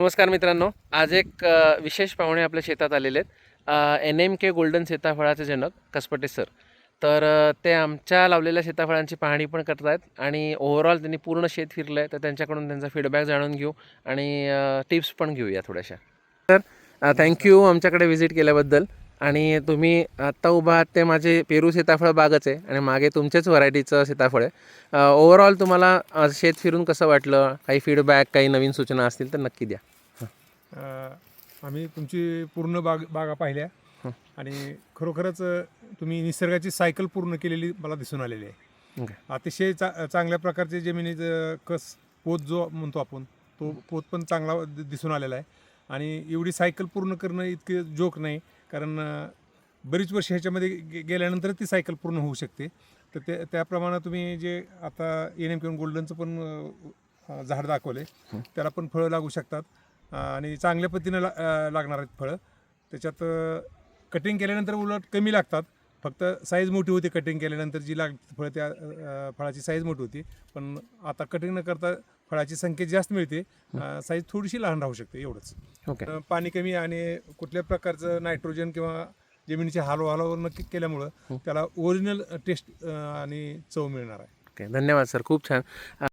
नमस्कार मित्रांनो. आज एक विशेष पाहुणे आपल्या शेतात आलेले आहेत. एन एम के गोल्डन सीताफळाचे जनक कसपटे सर तर ते आमच्या लावलेल्या सीताफळांची पाहणी पण करत आहेत आणि ओव्हरऑल त्यांनी पूर्ण शेत फिरलं आहे तर त्यांच्याकडून त्यांचा फीडबॅक जाणून घेऊ आणि टिप्स पण घेऊया थोड्याशा. तर थँक्यू आमच्याकडे व्हिजिट केल्याबद्दल. आणि तुम्ही आत्ता उभा आहात ते माझे पेरू सीताफळ बागच आहे आणि मागे तुमचेच व्हरायटीचं सीताफळ आहे. ओव्हरऑल तुम्हाला शेत फिरून कसं वाटलं? काही फीडबॅक काही नवीन सूचना असतील तर नक्की द्या. आम्ही तुमची पूर्ण बाग बागा पाहिल्या. आणि खरोखरच तुम्ही निसर्गाची सायकल पूर्ण केलेली मला दिसून आलेली आहे. अतिशय चा चांगल्या प्रकारचे जमिनीचं कस पोत जो म्हणतो आपण तो पोत पण चांगला दिसून आलेला आहे. आणि एवढी सायकल पूर्ण करणं इतके जोक नाही. कारण बरीच वर्ष ह्याच्यामध्ये गे- गेल्यानंतर ती सायकल पूर्ण होऊ शकते. तर ते त्याप्रमाणे तुम्ही जे आता एन एम किंवा गोल्डनचं पण झाड दाखवले त्याला पण फळं लागू शकतात. आणि चांगल्या पद्धतीनं ला लागणार आहेत फळं. त्याच्यात कटिंग केल्यानंतर उलट कमी लागतात. फक्त साईज मोठी होती कटिंग केल्यानंतर जी लाग फळं त्या फळाची साईज मोठी होती. पण आता कटिंग न करता फळाची संख्या जास्त मिळते साईज थोडीशी लहान राहू शकते एवढंच. ओके. अ, पाणी कमी आणि कुठल्या प्रकारचं नायट्रोजन किंवा जमिनीची हालव हालव न के- केल्यामुळं त्याला ओरिजिनल टेस्ट आणि चव मिळणार आहे. ओके धन्यवाद सर खूप छान.